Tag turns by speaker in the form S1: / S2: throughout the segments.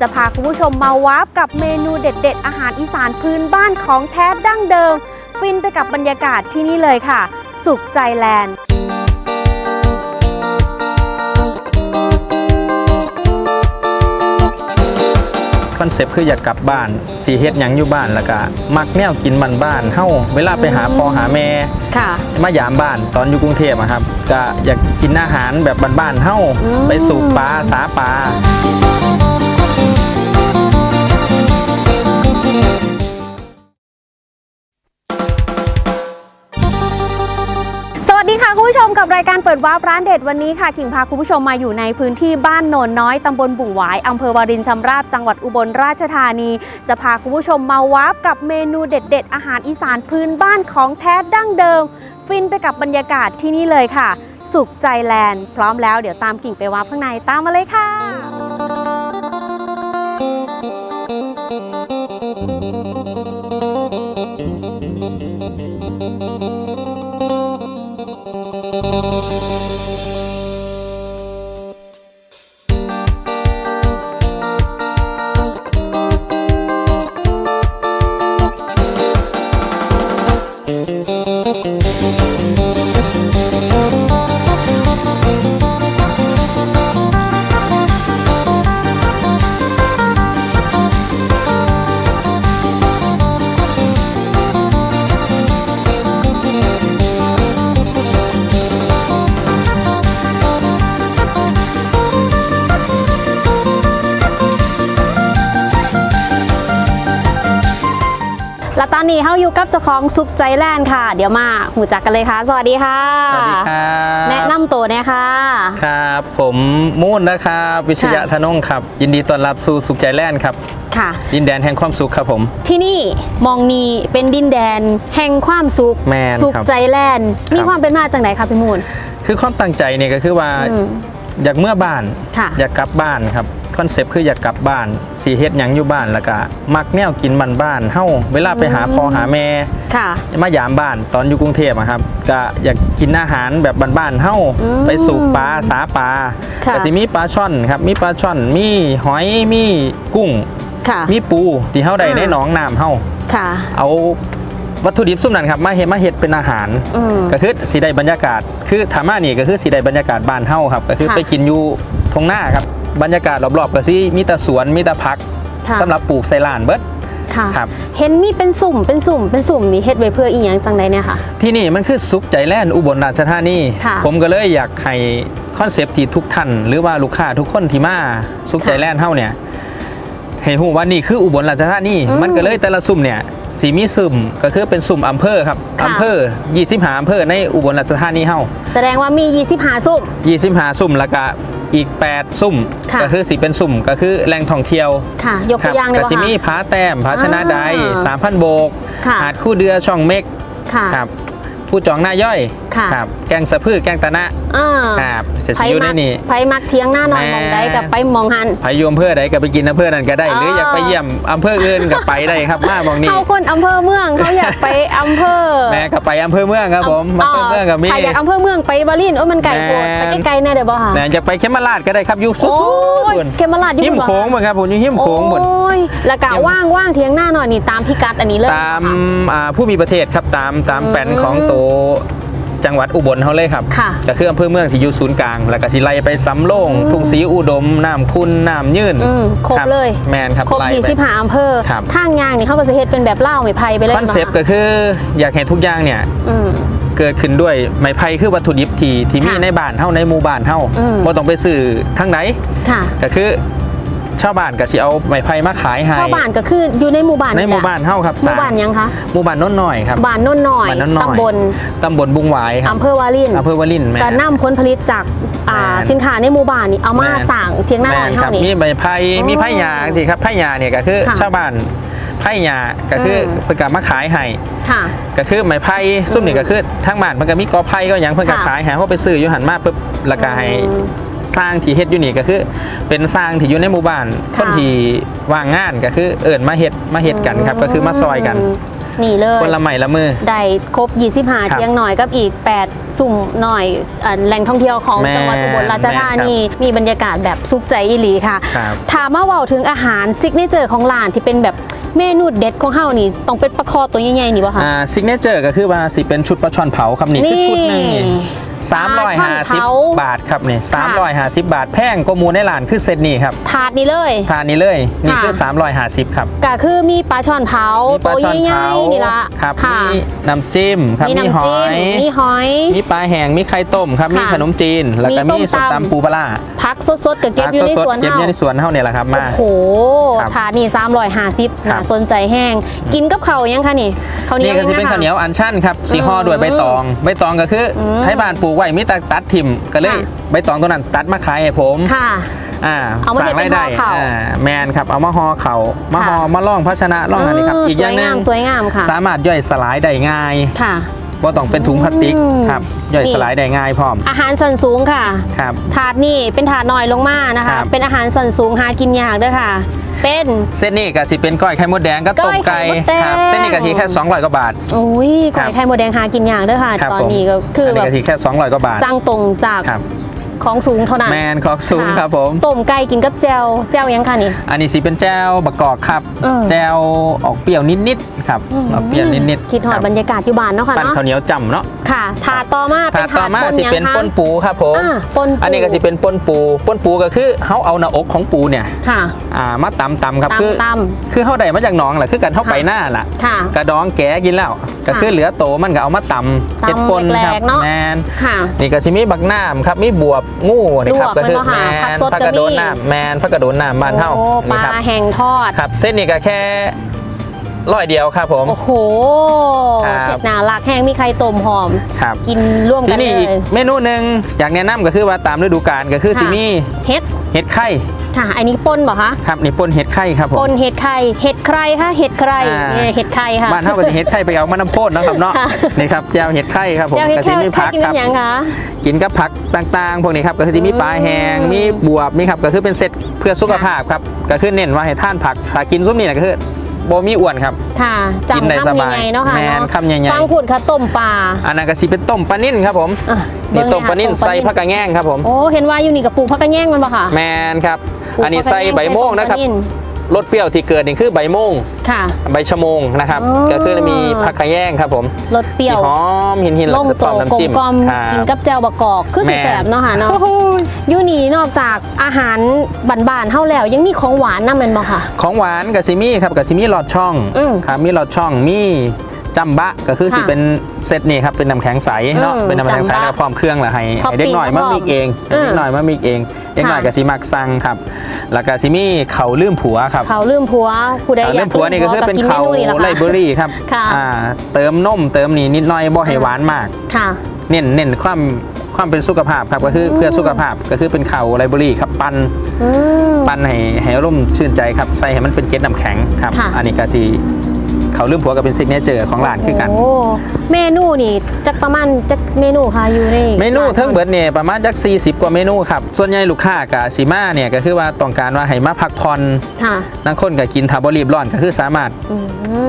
S1: จะพาคุณผู้ชมมาวาร์ปกับเมนูเด็ด ๆ อาหารอีสานพื้นบ้านของแท้ดั้งเดิม ฟินไปกับบรรยากาศที่นี่เลยค่ะ สุขใจแลนด์
S2: คอนเซปต์คืออยากกลับบ้านสีเฮ็ดหยังอยู่บ้านแล้วก็มักแนวกินมันบ้านเฮาเวลาไปหาพ่อหาแม่
S1: ค่ะ
S2: มายามบ้านตอนอยู่กรุงเทพอะครับ ก็อยากกินอาหารแบบบ้านๆเฮา
S1: อืม
S2: ไปสูบปลาสาปลา
S1: ผู้ชมกับรายการเปิดวาร์ปร้านเด็ดวันนี้ค่ะกิ่งพาคุณผู้ชมมาอยู่ในพื้นที่บ้านโนนน้อยตำบลบุ่งหวายอำเภอวารินชำราบจังหวัดอุบลราชธานี จะพาคุณผู้ชมมาวาร์ปกับเมนูเด็ด ๆ อาหารอีสานพื้นบ้านของแท้ดั้งเดิม ฟินไปกับบรรยากาศที่นี่เลยค่ะ สุขใจแลนด์พร้อมแล้วเดี๋ยวตามกิ่งไปวาร์ปข้างในตามมาเลยค่ะ Música และตอนนี้เขาอยู่กับเจ้าของสุขใจแลนด์ค่ะ เดี๋ยวมาหูจักกันเลยค่ะ สวัสดีค่ะ
S2: สวัสดีครับ
S1: แนะนำตัวเนี่ยค่ะ
S2: ครับ ผมมูนนะครับ วิชยะ
S1: ค่ะ
S2: ธนงครับ ยินดีต้อนรับสู่สุขใจแลนด์ครับ
S1: ค่ะ
S2: ดินแดนแห่งความสุขครับผม
S1: ที่นี่มองนีเป็นดินแดนแห่งความสุข
S2: แม่น
S1: สุข
S2: ครับ
S1: ใจแลนด์มี
S2: ครับ
S1: ความเป็นมาจากไหนคะพี่มูล
S2: คือความตั้งใจเนี่ยก็คือว่า
S1: อืม
S2: อยากเมื่อบ้าน
S1: ค่ะ
S2: อยากกลับบ้านครับ คอนเซปต์คืออยากกลับบ้านสีเฮ็ดหยังอยู่บ้านแล้วก็มักแนวกินมันบ้านเฮาเวลาไปหาพ่อหาแม่
S1: ค่ะ
S2: มายามบ้านตอนอยู่กรุงเทพอะครับ ก็อยากกินอาหารแบบบ้านๆเฮา
S1: อืม
S2: ไปสูบปลาสาปลา
S1: ค่ะ
S2: ก็สิมีปลาช่อนครับมีปลาช่อนมีหอยมีกุ้ง
S1: ค่ะ
S2: มีปูที่เฮาได้
S1: อ่า
S2: ในหนองน้ำเฮา
S1: ค่ะ
S2: เอาวัตถุดิบสุ่มนั้นครับมาเฮ็ดมาเฮ็ดเป็นอาหาร
S1: อืม
S2: ก็คือสีได้บรรยากาศ คือถามานี่ก็คือสีได้บรรยากาศบ้านเฮาครับ ก็คือ
S1: ค่ะ
S2: ไปกินอยู่ทงหน้าครับ บรรยากาศรอบๆก็สิมีแต่สวนมีแต่พัก
S1: ค่ะ
S2: สำหรับปลูกใส่ลานเบิด
S1: ค่ะ
S2: ครับ
S1: เห็นมีเป็นสุ่มเป็นสุ่มเป็นสุ่มนี่เฮ็ดไว้เพื่ออีหยังจังใดเนี่ยค่ะ
S2: ที่นี่มันคือสุขใจแลนด์อุบลราชธานี
S1: ค่ะ
S2: ผมก็เลยอยากให้คอนเซปต์ที่ทุกท่านหรือว่าลูกค้าทุกคนที่มาสุขใจ
S1: ค่ะ
S2: แลนด์เฮาเนี่ยให้ฮู้ว่านี่คืออุบลราชธานี
S1: อืม
S2: มันก็เลยแต่ละซุ่มเนี่ยสีมีซุ่มก็คือเป็นซุ่มอำเภอครับ
S1: ค่ะ
S2: อำเภอ25อำเภอในอุบลราชธานีเฮา
S1: แสดงว่ามี25สุ่ม
S2: 25ซุ่มแล้วก็ อีก 8 ซุ่ม
S1: ค่ะ
S2: ก็คือสิเป็นซุ่มก็คือแหล่งท่องเที่ยว
S1: ค่ะยก
S2: ค
S1: ตั
S2: รั
S1: วอย่างได้
S2: ก็
S1: บ่
S2: สิ
S1: คะ
S2: มีผาแต้มผาชนะใด
S1: อ่า
S2: 3,000 โบก
S1: ค่ะ
S2: หาดคู่เดือช่องเม็ก
S1: ค่ะ
S2: ครับ ผู้จองหน้าย่อย
S1: ค่ะ
S2: ครับแกงสะพือแกงตะนะ
S1: อ่า
S2: ครับจะ
S1: ไผ
S2: สิอยู่ใน
S1: มัก
S2: นี่
S1: ไผมักเทียงหน้าหน่อย
S2: แม่
S1: มองใดกับไปมองหัน
S2: ไผอยอำเภอใดก็ไปกินอำเภอนั้นก็ได้ หรือ
S1: อ
S2: อยากไปเยี่ยมอำเภออื่นก็ไปได้ครับมาบองนี้
S1: เขาคนอำเภอเมืองเขาอยากไปอำเภอ
S2: แม่ก็ไปอำเภอเมืองครับผมอำเภอเมืองก็มี
S1: ใครอยากอำเภอเมืองไปบาลินโอ้ยมันไกลโพด
S2: แม่
S1: ไปไกลๆแน่เดี๋ยวบ่ค่ะ
S2: แต่อยากไปเขมราชก็ได้ครับอยู่สุด
S1: โอ้ย
S2: ๆ
S1: เขมราชอยู่
S2: หิม
S1: บ่
S2: โค้งเหมือนครับผมอยู่หิมโค้งหมด
S1: โอ้ยแล้วกะ
S2: เยี่ยม
S1: ว่างว่างเทียงหน้าหน่อยนี่ตามพิกัดอันนี้เลย
S2: ตาม
S1: ค่ะ
S2: อ่าผู้มีประเทศครับตามตาม
S1: อืม
S2: แผนของโตวจังหวัดอุบลเขาเลยครับ
S1: ค่ะ
S2: ก็คืออำเภอเมืองสิอยู่ศูนย์กลาง แล้วก็สิไล่ไปสำโรง
S1: อืม
S2: ทุ่งศรีอุดมน้ำคุณน้ำยื่น
S1: อืมครบเลย
S2: แมนครับ
S1: ครบ
S2: ไล่
S1: ยี่
S2: ไป
S1: สิบห้าอำเภอ
S2: ครับ
S1: ทางยางนี่เขาก็จะเฮ็ดเป็นแบบเล่าไม้ไผ่ไปเลย
S2: คอนเซปต์
S1: บ่
S2: ก็คืออยากให้ทุกอย่างเนี่ย
S1: อืม
S2: เกิดขึ้นด้วยไม้ไผ่คือวัตถุดิบที่ที่มี
S1: ค่ะ
S2: ในบ้านเฮาในหมู่บ้านเฮา
S1: อืม
S2: บ่ต้องไปซื้อทั้งไหน
S1: ค่ะ
S2: ก็คือ ชาวบ้านก็สิเอาไม้ไผ่มาขายให้
S1: ชาวบ้านก็คืออยู่ในหมู่บ้าน
S2: ในหมู่
S1: แหละ
S2: บ้านเฮาครับ
S1: หมู่บ้านยังคะ
S2: หมู่บ้านโน้นน้อยครับ
S1: บ้านโน่นหน่อย
S2: บ้านโน้นน้อย
S1: ตำบล
S2: ตำบลบุงหวายครับ
S1: อำเภอวาริน
S2: อำเภอวารินแม่
S1: การนำผลผลิตจากอ่า
S2: แม่น
S1: สินค้าในหมู่บ้านนี่เอามา
S2: แม่น
S1: สั่งเทียงหน้าหน่อย
S2: แม่
S1: เท่า
S2: ครับ
S1: นี้
S2: มีใบไผ่
S1: อ๋อ
S2: มีไผ่หยาสิครับไผ่หยาเนี่ยก็คือ
S1: ค่ะ
S2: ชาวบ้านไผ่หยาก็คืออ
S1: ม
S2: เพิ่นก็มาขายให้
S1: ค่ะ
S2: ก็คือไม้ไผ่ซุ่มนี่ก็คือทั้งบ้านมันก็มีกอไผ่ก็หยังเพิ่นก็
S1: ค่ะ
S2: ขายให้เฮาไปซื้ออยู่หันมาปุ๊บแล้วก็ให้
S1: อืม
S2: สร้างที่เฮ็ดอยู่นี่ก็คือ เป็นสร้างที่อยู่ในหมู่บ้าน
S1: ค่ะ
S2: คนที่ว่างงานก็คือเอิ้นมาเฮ็ดมาเฮ็ดกันครับ ก็คือมาซอยกัน
S1: มนี่เลย
S2: คนละใหม่ละมือ
S1: ได้ครบ 25
S2: ครับ
S1: เที่ยงหน่อยกับอีก 8 สุ่มหน่อยอ่าแหล่งท่องเที่ยวของ
S2: แม่
S1: จังหวัดอุบลราชธานี
S2: แม่
S1: มีบรรยากาศแบบสุขใจอีหลีค่ะ
S2: ครับ
S1: ถามมาเว่าถึงอาหารซิกเนเจอร์ของร้านที่เป็นแบบเมนูเด็ดของเฮานี่ต้องเป็นปลาคอตัวใหญ่ๆนี่ป่ะคะ
S2: อ่าซิกเนเจอร์ก็คือว่าสิเป็นชุดปลาช่อนเผาครับนี่คือชุดหนึง นี่สามร้อยห้าสิบบาทครับนี่สามร้อยห้าสิบบาท แพงก็มูในร้านคือเซตนี้ครับ
S1: ถาดนี้เลย
S2: ทานนี้เลยนี่
S1: ค่ะ
S2: คือ 350 ครับ
S1: ก็คือมีปลาช่อนเผา
S2: มีป
S1: ตั
S2: ลาวช่อน
S1: ใหญ่
S2: เผา
S1: ๆนี่ละ
S2: ครับ
S1: ค่ะ
S2: มีน้ำจิ้มครับ
S1: มี
S2: มีห
S1: น้ำ
S2: อ
S1: จิ้ม
S2: ย
S1: มีหอย
S2: มีปลาแห้งมีไข่ต้มครับ
S1: ค่ะ
S2: มีขนมจีน แล้วก็
S1: มีส้
S2: มี
S1: ม
S2: ส้ม
S1: ตำ
S2: ตำปูปลาร้า
S1: พักสดๆกับเก็บอยู่ในสวน
S2: เก็บ
S1: เฮา
S2: อยู่ในสวนเฮาเนี่ยแหละครับมา
S1: โอ้โห
S2: ครับ
S1: ถาดนี่350
S2: ครับ
S1: น่าสนใจแห้งกินกับข้าวยังคะนี่ข้าวเหนี
S2: นี่
S1: ยว
S2: ก็จะเป็น
S1: ยังไงคะ
S2: ข้าวเหนียวอันชั่นครับสีห่อ
S1: อืม
S2: ด้วยใบตอง ใบตองก็คืออ
S1: ม
S2: ให้บ้านปลูกไว้มีแต่ตัดถิ่มก็เลย
S1: ค่ะ
S2: ใบตองตัวนั้นตัดมาขายให้ผม
S1: ค่ะ
S2: อ่า
S1: เอามา
S2: สั่ง
S1: เฮ็ดเป็น
S2: รายได้
S1: ห่อข้าว
S2: อ่าแมนครับเอามาห่อเขามา
S1: ค่ะ
S2: ห่อมาล่องภาชนะล่องอันนี้ครับ
S1: เอี
S2: กอย่างหนึ
S1: สวยงาม
S2: ง
S1: สวยงามค่ะ
S2: สามารถย่อยสลายได้ง่าย
S1: ค่ะ
S2: ว่าต้องเป็นถุงพลาสติก
S1: อืม
S2: ครับย่อย
S1: นี่
S2: สลายได้ง่ายพร้อม
S1: อาหารสันสูงค่ะ
S2: ครับ
S1: ถาดนี่เป็นถาดน้อยลงมานะ
S2: ครั
S1: คะ
S2: บ
S1: เป็นอาหารสันสูงหากินยากเด้วยค่ะ เป็น
S2: เส้นนี้ก็สิเป็นก้อยไข่มดแดงก็ต้ม
S1: ก้อยไข่
S2: ไก่
S1: มดแดง
S2: ครับเส้นนี้กะทิแค่200กว่าบาท
S1: อุ้ยก๋
S2: ครั
S1: วย
S2: บ
S1: ไข่หมดแดงหากินยากเด้วยค่ะ
S2: ครับ
S1: ตอน
S2: ผม
S1: นี้ก็คือ
S2: อัน
S1: แบ
S2: นี้
S1: บ
S2: กะทิแค่200กว่าบาท
S1: สร้างตรงจาก
S2: ครับ
S1: ของสูงเท่านั้น
S2: แมนคอกสูงะครับผม
S1: ต้มไก่กินกับแจวแจวยังค่ะนี่
S2: อันนี้สิเป็นแจ้วบะกอกครับ
S1: เออ
S2: แจ้วออกเปรี้ยวนิดๆครับออกเปรี้ยวนิดๆ
S1: คิดหอด
S2: ครับ
S1: บรรยากาศอยู่บ้านเนาะค่ะ
S2: ปั้น
S1: เนาะ
S2: ข้าวเหนียวจ่ำเนาะ
S1: ค่ะถาดต่อมาเป็
S2: ถานด
S1: ถา
S2: ต่อ
S1: ด
S2: มา
S1: ปน
S2: สิ
S1: ยัง
S2: เป็น
S1: คะ
S2: ป้นปูครับผม
S1: อ่าปนปู
S2: อันนี้ก็สิเป็นป้นปูป้นปูก็คือเฮาเอาหน้าอกของปูเนี่ย
S1: ค่ะ
S2: อ่ามาตำตำครับ
S1: ตำ
S2: คือ
S1: ต
S2: คือเฮาได้มาจากหนองแหละคือกันเฮา
S1: ค่ะ
S2: ไปหน้าล่ะ
S1: ค่ะ
S2: กระดองแกะกินแล้วก็คือเหลือโตมันก็เอามาตำ
S1: ตำ
S2: เก็ดปน
S1: แหล
S2: ค
S1: ก
S2: รับ
S1: ๆเนาะ
S2: แมน
S1: ค่ะ
S2: นี่ก็สิมีบักน้ำครับมีบวบงูนี่ครับ
S1: ลวก
S2: ก็คือ
S1: มัน
S2: แม
S1: บ่ค่ะผัก
S2: น
S1: สด
S2: ผัก
S1: ก็
S2: กระโดน
S1: มี
S2: น้ำแมนผักกระโดนน้ำบ้านเฮา
S1: โอ้ป
S2: นี่
S1: ลา
S2: ครับ
S1: แห้งทอด
S2: ครับ เส้นนี้ก็แค่ร้อยเดียวครับผม
S1: โอ้โห
S2: ครับ
S1: เสร็จหนาหลักแห้งมีไข่ต้มหอม
S2: ครับ
S1: กินร่วม
S2: ที
S1: กัน
S2: นี้
S1: เล
S2: อีก
S1: ย
S2: เมนูหนึ่งอยากแนะนำก็คือว่าตามฤดูกาลก็คือ
S1: ค่ะ
S2: สิมี
S1: เห็ด
S2: เห็ดไข่
S1: ค่ะ อันนี้ปนบ่คะ
S2: ครับนี่ปนเห็ดไข่ครับผม
S1: ปนเห็ดไข่เห็ดใครคะเห็ดใคร
S2: อ่า
S1: เนี่ยเห็ดไข่ค่ะ
S2: บ้านเท่ากับเห็ดไข่ไปเอามานำโพดเนาะครับเนาะ
S1: ค่ะ
S2: นี่ครับแจ่วเห็ดไข่ครับผม
S1: เจ้าเห็ด
S2: กระสิ
S1: ไข่
S2: มี
S1: ไข่
S2: ผัก
S1: กิน
S2: ค
S1: กั
S2: รั
S1: น
S2: บ
S1: ยังคะ
S2: กินกับผักต่างๆ พวกนี้ครับก็คือจะมีปลาแห้ง
S1: อืม
S2: มีบวบมีครับก็คือเป็นเซตเพื่อสุขภาพครับก็คือเน้นว่าให้ท่านผักถ้ากินซุ้มนี่นะก็คือโบมีอ้วนครับ
S1: ค่ะ
S2: กินได้
S1: จำ
S2: ส
S1: คำ
S2: บาย
S1: ใหญ่ๆเนาะค่ะ
S2: แม่น
S1: เนาะ
S2: คำใหญ่ๆ
S1: ฟังพูดค่ะต้มปลา
S2: อันนั้นก็สิเป็นต้มปลานิ่นครับผม
S1: อะ
S2: นี่
S1: เบิ่ง
S2: ต้มปลานิ่น
S1: ค่ะ
S2: ใส่ผักกระแง่งครับผม
S1: โอ้ เห็นว่าอยู่นี่กับปลูกผักกระแยงมันปะค่ะ
S2: แมนครับ
S1: ปลูก
S2: อันนี้
S1: ผักก
S2: ใส่
S1: ระแยง
S2: ใบโม่งนะครับ
S1: ใส่ต้มปลา
S2: รสเปรี้ยวที่เกิดนี่คือใบโม่ง
S1: ค่ะ
S2: ใบชะโมงนะครับ
S1: อ๋อ
S2: ก็คือมีผักกระแยงครับผม
S1: รสเปรี้ยว
S2: ที่หอมหินหินๆ
S1: ล
S2: แล้ว
S1: ง
S2: ก็
S1: โต
S2: พร้อม
S1: กล
S2: น้ำ
S1: ม
S2: จิ้ม
S1: กลม
S2: ครับ
S1: กินกับแจ่วบะกอกคือสิ
S2: แม่
S1: แสบเนาะค่ะเนาะ
S2: โอ้โห
S1: อยู่นี่นอกจากอาหารบ้านๆเท่าแล้วยังมีของหวานนำแม่นบ่ค่ะ
S2: ของหวานกับซิมี่ครับกับซิมี่หลอดช่อง
S1: อืม
S2: ครับมีหลอดช่องมี จัมบะก็คือ
S1: ค่ะ
S2: สิเป็นเซตนี่ครับเป็นน้ำแข็งใสเนาะ
S1: อืม
S2: เป็นน้ำแข็งใส
S1: จัมบะ
S2: แล้วพร้อมเครื่องแหละให้
S1: ท็อป
S2: ให้เด็กหน่อย
S1: ปิ้ง
S2: มา
S1: ก็พร้อม
S2: มิกเองให้
S1: อืม
S2: เด็กหน่อยมามิกเองเด็กหน่อย
S1: ค่ะ
S2: กับซิมักซังครับแล้วก็ซิมี่เขาลืมผัวครับ
S1: เขาลืมผัวผู้ใด
S2: เขา
S1: อ
S2: ลื
S1: ยาก
S2: มผัวนี่ก็คือเป็น
S1: กินเม
S2: เขา
S1: นูนี่แหละ
S2: ไล
S1: ค่ะ
S2: เบอรี่ครับ
S1: ค่ะ
S2: อ่าเติมนมเติมนี่นิดหน่อยบ่ให้หวานมาก
S1: ค่ะ
S2: เน้นเน้นความความเป็นสุขภาพครับก็คือเพื่อสุขภาพก็คือเป็นเขาไลเบอรี่ครับปั้น
S1: อืม
S2: ปั้นให้ให้ร่มชื่นใจครับใส่ให้มันเป็นเกล็ดน้ำแข็งครับ
S1: ค่ะ
S2: อันนี้ก็สี เขาลืมผัวกับเป็นซิกเนเจอร์ของร้านคือกัน
S1: โอ้เมนูนี่จักประมาณจักเมนูค่ะอยู่ใน
S2: เมนู
S1: ร้า
S2: เทิงเบิร์ดเนี่ยประมาณจัก 40 กว่าเมนูครับ ส่วนใหญ่ลูกค้ากับสีมาเนี่ยก็คือว่าต้องการว่าให้มาพักผ่อน
S1: ค่ะ
S2: นั่งคนก็กินทาบรีบร้อนก็คือสามารถ
S1: อื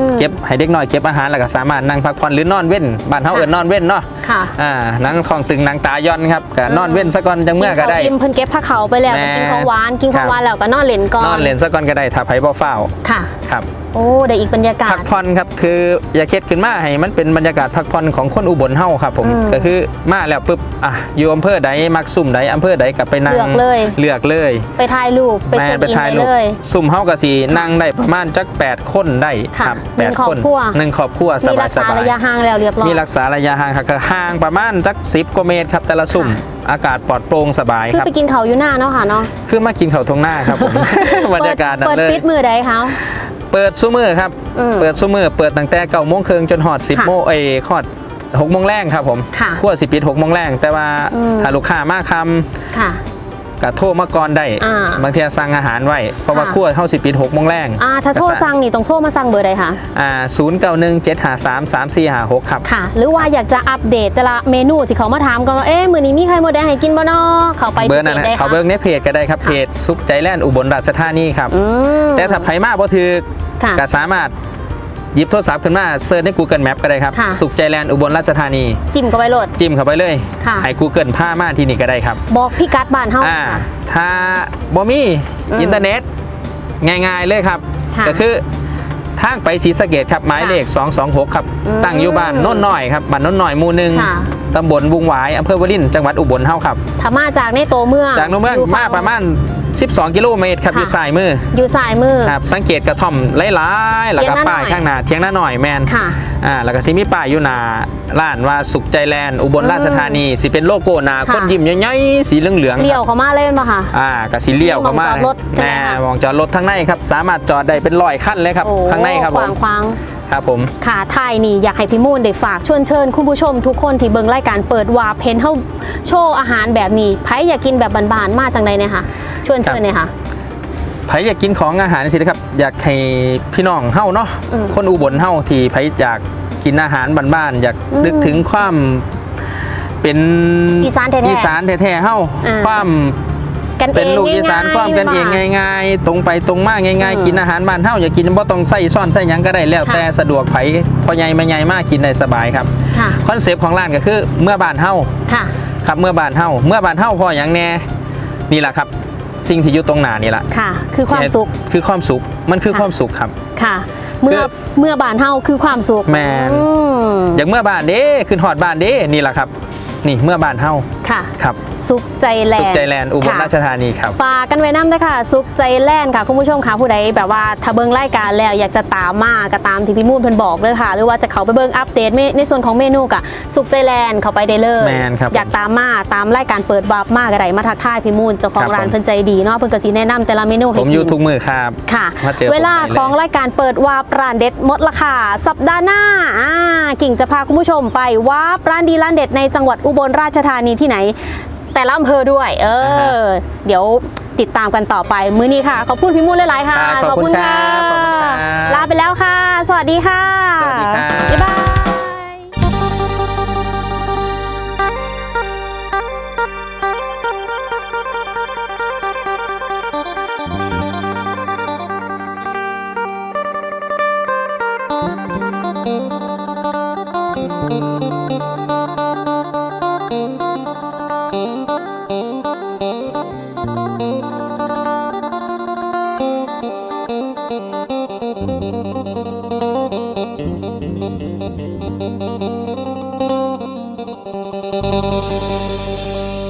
S1: ม
S2: เก็บให้เด็กน้อยเก็บอาหารแล้วก็สามารถนั่งพักผ่อนหรือนอนเว้นบ้านเฮา
S1: ค่ะ
S2: เอิ้นนอนเว้นเนาะ
S1: ค่ะ
S2: อ่านั่งคองตึงนั่งตาย่อนครับก็นอนเว้นซะก่อนจังเมื่อก็ได้
S1: กินข้าวอิ่มเพิ่นเก็บผ้าเขาวไปแล้ว
S2: แม่
S1: ก็กินของหวานกินของหวานแล้วก็นอนเล่นก่อน
S2: นอนเล่นซะก่อนก็ได้ถ้าไผบ่เฝ้าว
S1: ค่ะ
S2: ครับ
S1: โอ้ได้อีกบรรยากา
S2: พั
S1: ศ
S2: กผ่อนครับคืออย่าเคล็ดขึ้นมาให้มันเป็นบรรยากาศพักผ่อนของคนอุบลเฮาครับผม
S1: อืม
S2: ก็คือมาแล้วปุ๊บอะอยู่อำเภอใดมักซุ่มใดอำเภอใดกับไปนั่ง
S1: เลือกเลย
S2: เลือกเลย
S1: ไปถ่ายรูปไปเช็ค
S2: ไป
S1: อิน
S2: ถ่าย
S1: ได้
S2: รูป
S1: เลย
S2: ซุ่มเฮาก็สินั่งได้ประมาณจัก8คนได้
S1: ค่ะ
S2: ครับ
S1: หนึ่ง
S2: 8
S1: ครอบ
S2: คน
S1: ครัว
S2: หนึ่งครอบครัวส
S1: มี
S2: บา
S1: รั
S2: ย
S1: ก
S2: ส
S1: ษา
S2: บาย
S1: ระยะห่างแล้วเรียบร้อย
S2: มีรักษาระยะห่างครับก็ห่างประมาณจัก10กว่าเมตรครับแต่ละซุ่ม
S1: ค่ะ
S2: อากาศปลอดโปร่งสบาย
S1: คือ
S2: ครับ
S1: ไปกินเขาวอยู่หน้าเนาะค่ะเนาะ
S2: คือมากินข้าวทงหน้าครับผมบรรยากาศนั้
S1: เปิด
S2: นเลย
S1: ปิดมือใดคะ
S2: เปิดซูมือครับ
S1: อืม
S2: เปิดซูมือเปิดตั้งแต่เก้าโมงครึ่งจนหอดสิบ
S1: ค่ะ
S2: โมงเอ้ยหอดหกโมงแรงครับผม
S1: ค่ะ
S2: ขั้วสิปิดหกโมงแรงแต่ว่า
S1: อืม
S2: ถ้าลูกค้ามาค
S1: ค่ะำ
S2: กะโทรมาก่อนได้
S1: อ่า
S2: บางทีสั่งอาหารไว้เพราะว่า
S1: ค่ะ
S2: ขั้วเท่าสิปิดหกโมงแรง
S1: อ่าถ้าโทรสั่งนี่ต้องโทรมาสั่งเบอร์ใดคะ
S2: อ่าศูนย์เก้าหนึ่งเจ็ดหาสามสามสี่หาหกครับ
S1: ค่ะ หรือว่าอยากจะอัปเดตแต่ละเมนูสิเขามาถามกันว่าเอ๊ะมื้อนี้มีใครหมดแดงให้กินบ่เนาะเขาไป
S2: เบอ
S1: ที่
S2: ร์นั้น
S1: เพจ
S2: นะ
S1: ได้
S2: เขา
S1: ค่ะ
S2: เบิ้งในเพจก็ได้ครับ
S1: ค่ะ
S2: เพจสุขใจแลนด์อุบลราชธานีครับ
S1: อืม
S2: แต่ถ้าไผมาบ่ถือ
S1: ค่ะ
S2: ก็สามารถหยิบโทรศัพท์ขึ้นมาเซิร์ชใน Google Map ก็ได้ครับ
S1: ค่ะ
S2: สุขใจแลนด์อุบลราชธานี
S1: จิ้มเข้าไปโหลด
S2: จิ้มเข้าไปเลย
S1: ค่ะ
S2: ให้ Google พามาที่นี่ก็ได้ครับ
S1: บอกพี่กัดบ้านเฮา
S2: อ่า
S1: ค่ะ
S2: ถ้าบ่มี
S1: อืม
S2: อินเทอร์เน็ต ง่ายๆเลยครับ
S1: ค่ะ
S2: ก็คือทางไปศรีสะเกดครับ หมายเลข 226 ครับ
S1: อืม
S2: ตั้งอยู่บ้านโน่นหน่อยครับ บ้านโน่นหน่อยหมู่หนึ่ง
S1: ค่ะ
S2: ตำบลบุงหวายอำเภอวลินจังหวัดอุบลเฮาครับ
S1: ถ้ามาจากในตัวเมือง
S2: จากโนนเมือง
S1: ยู่ฝั่
S2: มาประมาณ 12 กิโลเมตรครับ
S1: ค่ะ
S2: อยู่ซ้ายมือ
S1: อยู่ซ้ายมือ
S2: ครับสังเกตกระท่อมหลายๆแล้วก็
S1: เถียงนา
S2: ป้าย
S1: หน่อย
S2: ข้างหน้าเทียงหน้าหน่อยแมน
S1: ค่ะ
S2: อ่าแล้วก็สิมีป้ายอยู่หน้าร้านว่าสุขใจแลนด์อุบล
S1: อืม
S2: ราชธานีสิเป็นโลโก้หน้า
S1: ค่ะ
S2: คนยิ้มใหญ่ๆสีเหลืองๆ
S1: เลี้ยว
S2: ครับ
S1: เข้ามาเล่นปะคะ
S2: อ่าก็สิเลี้ยวเข้ามา
S1: มีหม้องจอดรถใช่ไหม
S2: แม่
S1: คะ
S2: มองจอดรถทั้างในครับ สามารถจอดได้เป็นร้อยขั้นเลยครับ
S1: โอ้
S2: ข้างในครับ
S1: ข
S2: ผ
S1: วามงควาง
S2: ครับผม
S1: ค่ะไทยนี่อยากให้พี่มูนได้ฝากชวนเชิญคุณผู้ชมทุกคนที่เบิ่งรายการเปิดวาร์ปเพนเฮาโชว์อาหารแบบนี้ไผอยากกินแบบบานๆมาจังใดเนี่ยค่ะชวนเชิญเนี่ยค่ะ
S2: ไผอยากกินของอาหารสินะครับ อยากให้พี่น้องเฮาเนาะ
S1: อืม
S2: คนอุบลเฮาที่ไผอยากกินอาหารบ้านๆอยาก
S1: อืม
S2: นึกถึงความเป็น
S1: อีสานแท้ๆ
S2: อีสานแท้ๆเฮา
S1: อ่า
S2: ความ
S1: กันเอ
S2: เป็น
S1: ง
S2: ลูกอีสาน
S1: ง่ยๆ
S2: ความกันเอง
S1: ว่า
S2: ง่าย ๆ ตรงไปตรงมาง่าย
S1: อืม
S2: ๆกินอาหารบ้านเฮาอยากกินบ่ต้องใส่ซ่อนใส่หยังก็ได้แล้ว
S1: ค่ะ
S2: แต่สะดวกไผพอใหญ่ไม่ใหญ่มากกินได้สบายครับ
S1: ค่ะ
S2: คอนเซปต์ของร้านก็คือเมื่อบ้านเฮา
S1: ค่ะ
S2: ครับเมื่อบ้านเฮาเมื่อบ้านเฮาพออย่างแน่นี่แหละครับ สิ่งที่อยู่ตรงหน้านี่แหละ
S1: ค่ะ คือความสุข
S2: คือความสุขมันคือ
S1: ค่ะ
S2: ความสุขครับ
S1: ค่ะ เมื่อเมื่อบานเฮาคือความสุข
S2: แม่น
S1: อืม
S2: อย่างเมื่อบ้านเด้ขึ้นหอดบ้านเด้นี่แหละครับ นี่เมื่อบ้านเฮา
S1: ค่ะ
S2: ครับ
S1: สุขใจแล
S2: สุข
S1: นด์
S2: ใจแลนด์อุบล
S1: ค่ะ
S2: ราชธานีครับ
S1: ฝากกันไว้น้ำนะคะสุขใจแล่นค่ะคุณผู้ชมค่ะผู้ใดแบบว่าถ้าเบิ้งรายการแล้วอยากจะตามมาก็ตามที่พี่มูนเพิ่นบอกเลยค่ะ หรือว่าจะเขาไปเบิ้งอัปเดตเมในส่วนของเมนูกะสุขใจแลนด์เขาไปได้เลย
S2: แม่นครับ
S1: อยากตามมาตามรายการเปิดวาร์ปมากอะไรมาทักทายพี่มูนเจ้าของ
S2: ครับ
S1: ร้าน
S2: ผม
S1: เพิ่นใจดีเนาะเพิ่นก็สิแนะนำแต่ละเมนูให้
S2: ผมอ
S1: กิ
S2: ยู่
S1: น
S2: ทุกมือครับ
S1: ค่ะ
S2: มาเจอผม
S1: เวลา
S2: ได้เลย
S1: ของรายการเปิดวาร์ปร้านเด็ดหมดราคาสัปดาห์หน้าอ่ากิ่งจะพาคุณผู้ชมไปวาร์ปร้านดีร้านเด็ดในจังหวัดอุบลราชธานีที่ไหน แต่ละอำเภอด้วย เออ เดี๋ยวติดตามกันต่อไปมื้อนี้ค่ะ ขอบคุณพี่มูลหลาย ๆ ค่ะ
S2: ขอบคุณค่ะ
S1: ลาไปแล้วค่ะ สวัสดีค่ะ บ๊ายบาย Música